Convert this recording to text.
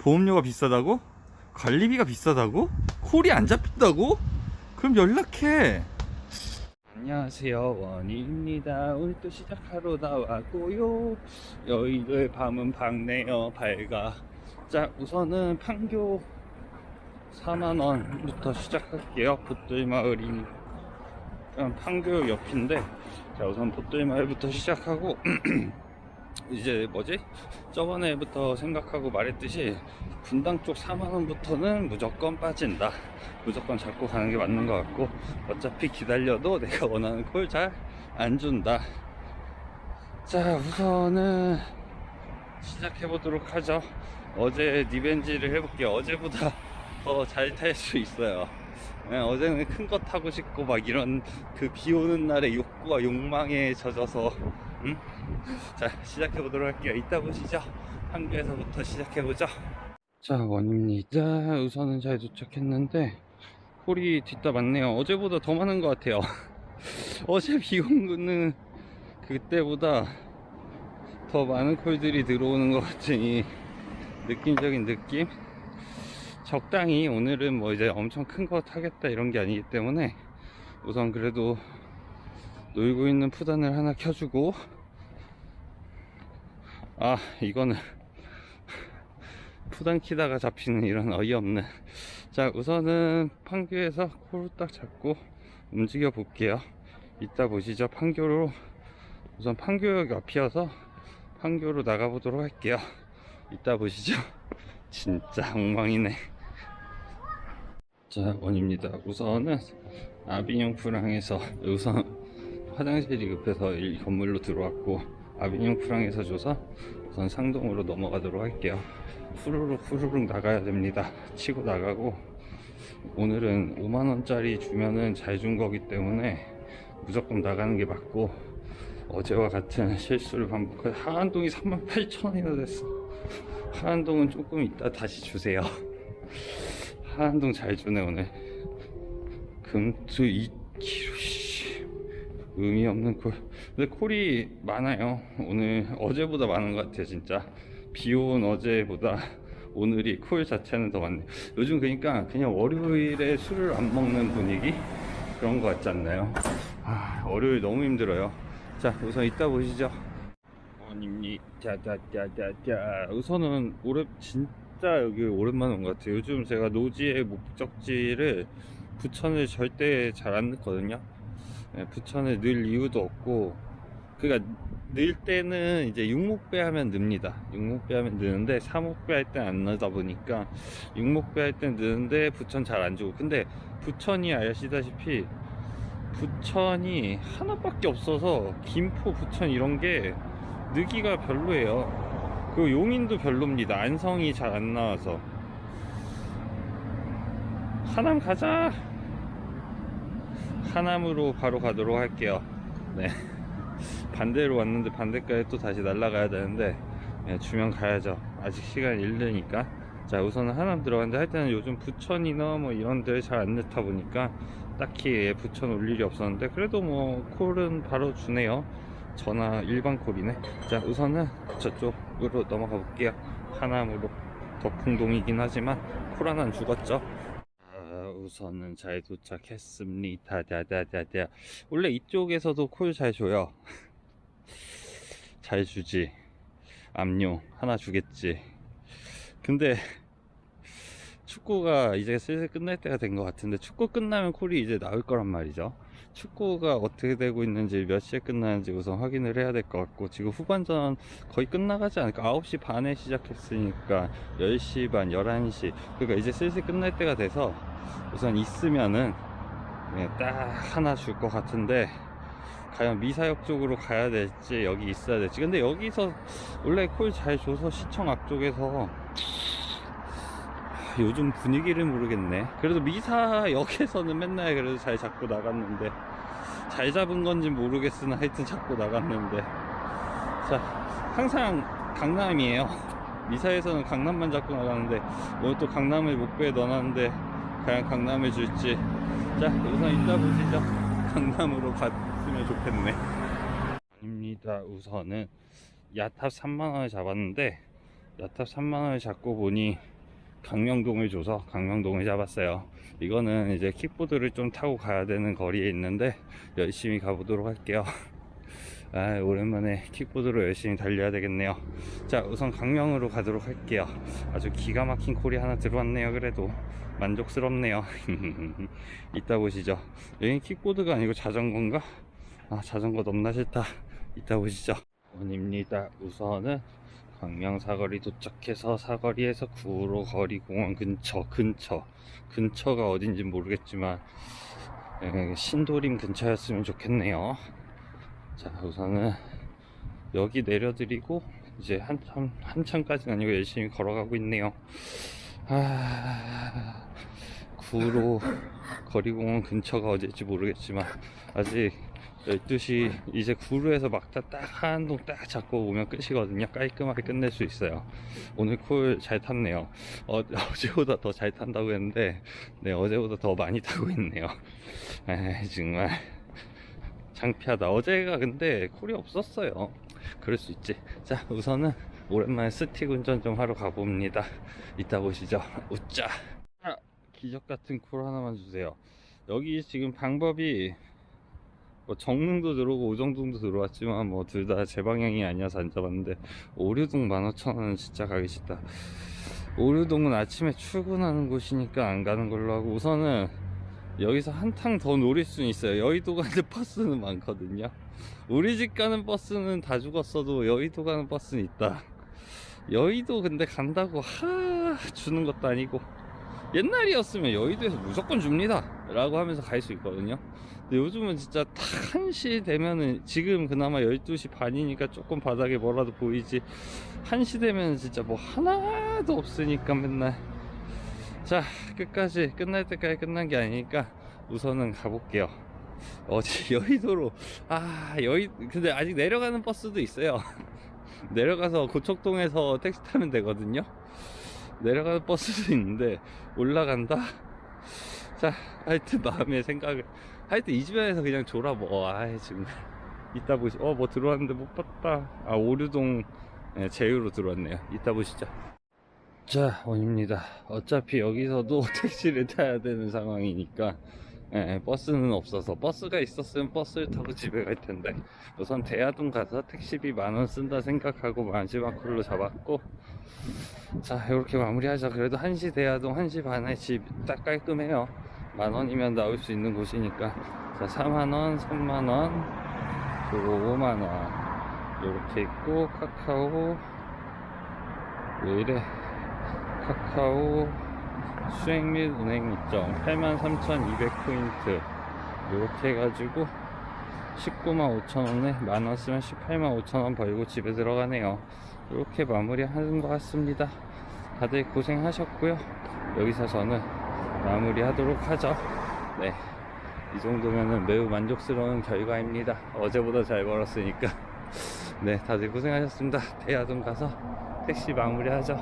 보험료가 비싸다고? 관리비가 비싸다고? 콜이 안 잡힌다고? 그럼 연락해. 안녕하세요. 원희입니다. 오늘 또 시작하러 나왔고요. 여의도의 밤은 밝네요. 밝아. 자 우선은 판교 4만원부터 시작할게요. 붓들마을이 판교 옆인데 자 우선 붓들마을부터 시작하고 이제 뭐지? 저번에부터 생각하고 말했듯이 분당 쪽 4만원부터는 무조건 빠진다. 무조건 잡고 가는 게 맞는 것 같고 어차피 기다려도 내가 원하는 콜 잘 안 준다. 자 우선은 시작해 보도록 하죠. 어제 리벤지를 해볼게요. 어제보다 더 잘 탈 수 있어요. 네, 어제는 큰 거 타고 싶고 막 이런 그 비 오는 날의 욕구와 욕망에 젖어서 음? 자 시작해 보도록 할게요. 이따 보시죠. 한교에서부터 시작해 보죠. 자 원입니다. 우선은 잘 도착했는데 콜이 뒷다 많네요. 어제보다 더 많은 것 같아요. 어제 비온 거는 그때보다 더 많은 콜들이 들어오는 것 같으니 느낌적인 느낌? 적당히 오늘은 뭐 이제 엄청 큰 거 타겠다 이런 게 아니기 때문에 우선 그래도 놀고 있는 푸단을 하나 켜주고. 아 이거는 푸단 키다가 잡히는 이런 어이없는. 자 우선은 판교에서 코를 딱 잡고 움직여 볼게요. 이따 보시죠. 판교로 우선 판교역 앞이어서 판교로 나가보도록 할게요. 이따 보시죠. 진짜 엉망이네. 자 원입니다. 우선은 아비뇽 프랑에서 우선 화장실이 급해서 이 건물로 들어왔고 아비뇽 프랑에서 줘서 우선 상동으로 넘어가도록 할게요. 후루룩 후루룩 나가야 됩니다. 치고 나가고 오늘은 5만원짜리 주면은 잘 준 거기 때문에 무조건 나가는 게 맞고 어제와 같은 실수를 반복해 하한동이 38,000원이나 됐어. 하한동은 조금 이따 다시 주세요. 하한동 잘 주네 오늘. 금투 2kg 씨 의미 없는 콜. 근데 콜이 많아요. 오늘 어제보다 많은 것 같아요 진짜. 비 온 어제보다 오늘이 콜 자체는 더 많네요. 요즘 그러니까 그냥 월요일에 술을 안 먹는 분위기? 그런 것 같지 않나요? 아 월요일 너무 힘들어요. 자 우선 이따 보시죠. 원입니 자자자자자. 우선은 오래 진짜 여기 오랜만에 온 것 같아요. 요즘 제가 노지의 목적지를 부천을 절대 잘 안 넣거든요. 네, 부천을 넣을 이유도 없고 그니까 넣을 때는 이제 육목배 하면 넣습니다. 육목배 하면 넣는데 사목배 할 땐안 넣다 보니까 육목배 할땐 넣는데 부천 잘 안 주고. 근데 부천이 아시다시피 부천이 하나밖에 없어서 김포 부천 이런 게 느기가 별로예요. 그리고 용인도 별로입니다. 안성이 잘 안 나와서. 하남 가자 하남으로 바로 가도록 할게요. 네. 반대로 왔는데 반대까지 또 다시 날아가야 되는데 네, 주면 가야죠. 아직 시간 일르니까. 자 우선은 하남 들어갔는데 할 때는 요즘 부천이나 뭐 이런 데 잘 안 넣다 보니까 딱히 부천 올 일이 없었는데 그래도 뭐 콜은 바로 주네요. 전화 일반 콜이네. 자 우선은 저쪽으로 넘어가 볼게요. 하남으로. 덕풍동이긴 하지만 콜 하나는 죽었죠. 아, 우선은 잘 도착했습니다. 다다다다 원래 이쪽에서도 콜 잘 줘요. 잘 주지. 압류 하나 주겠지. 근데 축구가 이제 슬슬 끝날 때가 된 것 같은데 축구 끝나면 콜이 이제 나올 거란 말이죠 축구가 어떻게 되고 있는지 몇 시에 끝나는지 우선 확인을 해야 될 것 같고 지금 후반전 거의 끝나가지 않을까? 9시 반에 시작했으니까 10시 반 11시. 그러니까 이제 슬슬 끝날 때가 돼서 우선 있으면은 네, 딱 하나 줄 것 같은데 과연 미사역 쪽으로 가야 될지 여기 있어야 될지. 근데 여기서 원래 콜 잘 줘서 시청 앞쪽에서 요즘 분위기를 모르겠네. 그래도 미사역에서는 맨날 그래도 잘 잡고 나갔는데 잘 잡은 건지 모르겠으나 하여튼 잡고 나갔는데. 자 항상 강남이에요. 미사에서는 강남만 잡고 나가는데 오늘 또 강남을 목표에 넣어놨는데 과연 강남을 줄지. 자 우선 이따 보시죠. 강남으로 갔으면 좋겠네. 아닙니다. 우선은 야탑 3만원을 잡았는데 야탑 3만원을 잡고 보니 강명동을 줘서 강명동을 잡았어요. 이거는 이제 킥보드를 좀 타고 가야 되는 거리에 있는데 열심히 가보도록 할게요. 아, 오랜만에 킥보드로 열심히 달려야 되겠네요. 자, 우선 강명으로 가도록 할게요. 아주 기가 막힌 콜이 하나 들어왔네요. 그래도 만족스럽네요. 이따 보시죠. 여기 킥보드가 아니고 자전거인가? 아, 자전거 넘나 싫다. 이따 보시죠. 원입니다. 우선은 광명 사거리 도착해서 사거리에서 구로 거리 공원 근처 근처 근처가 어딘지 모르겠지만 에, 신도림 근처였으면 좋겠네요. 자 우선은 여기 내려드리고 이제 한참 한참까지는 아니고 열심히 걸어가고 있네요. 아 구로 거리공원 근처가 어딜지 모르겠지만 아직 12시 이제 구루에서 막다 딱 한동 딱 잡고 오면 끝이거든요. 깔끔하게 끝낼 수 있어요. 오늘 콜 잘 탔네요. 어, 어제보다 더 잘 탄다고 했는데 네 어제보다 더 많이 타고 있네요. 에 정말 창피하다. 어제가 근데 콜이 없었어요. 그럴 수 있지. 자 우선은 오랜만에 스틱 운전 좀 하러 가봅니다. 이따 보시죠. 웃자. 아, 기적 같은 콜 하나만 주세요. 여기 지금 방법이 뭐 정릉도 들어오고 오정동도 들어왔지만 뭐 둘 다 제 방향이 아니어서 안 잡았는데. 오류동 15,000원은 진짜 가기 싫다. 오류동은 아침에 출근하는 곳이니까 안 가는 걸로 하고 우선은 여기서 한탕 더 노릴 수는 있어요. 여의도 가는 버스는 많거든요. 우리 집 가는 버스는 다 죽었어도 여의도 가는 버스는 있다. 여의도 근데 간다고 하 주는 것도 아니고 옛날이었으면 여의도에서 무조건 줍니다. 라고 하면서 갈 수 있거든요. 근데 요즘은 진짜 딱 1시 되면은 지금 그나마 12시 반이니까 조금 바닥에 뭐라도 보이지. 1시 되면 진짜 뭐 하나도 없으니까 맨날. 자 끝까지 끝날 때까지 끝난 게 아니니까 우선은 가볼게요. 어제 여의도로. 아 여의 근데 아직 내려가는 버스도 있어요. 내려가서 고척동에서 택시 타면 되거든요 내려가는 버스도 있는데 올라간다? 자 하여튼 마음의 생각을. 하여튼 이 주변에서 그냥 졸아 뭐 아이 지금 이따 보시 어뭐 들어왔는데 못 봤다. 아 오류동 네, 제유로 들어왔네요. 이따 보시죠. 자 원입니다. 어차피 여기서도 택시를 타야 되는 상황이니까 예, 버스는 없어서 버스가 있었으면 버스를 타고 집에 갈 텐데. 우선 대하동 가서 택시비 만원 쓴다 생각하고 마지막 콜로 잡았고. 자 이렇게 마무리하자. 그래도 1시 대하동 1시 반에 집 딱 깔끔해요. 만 원이면 나올 수 있는 곳이니까. 자 4만원 3만원 그리고 5만원. 이렇게 있고 카카오. 왜 이래? 카카오 수익 및 은행 입점 83,200포인트. 이렇게 해가지고 19만 5천원에 만원 쓰면 18만 5천원 벌고 집에 들어가네요. 이렇게 마무리 하는 것 같습니다. 다들 고생하셨고요. 여기서 저는 마무리 하도록 하죠. 네. 이 정도면은 매우 만족스러운 결과입니다. 어제보다 잘 벌었으니까. 네 다들 고생하셨습니다. 대하동 가서 택시 마무리 하죠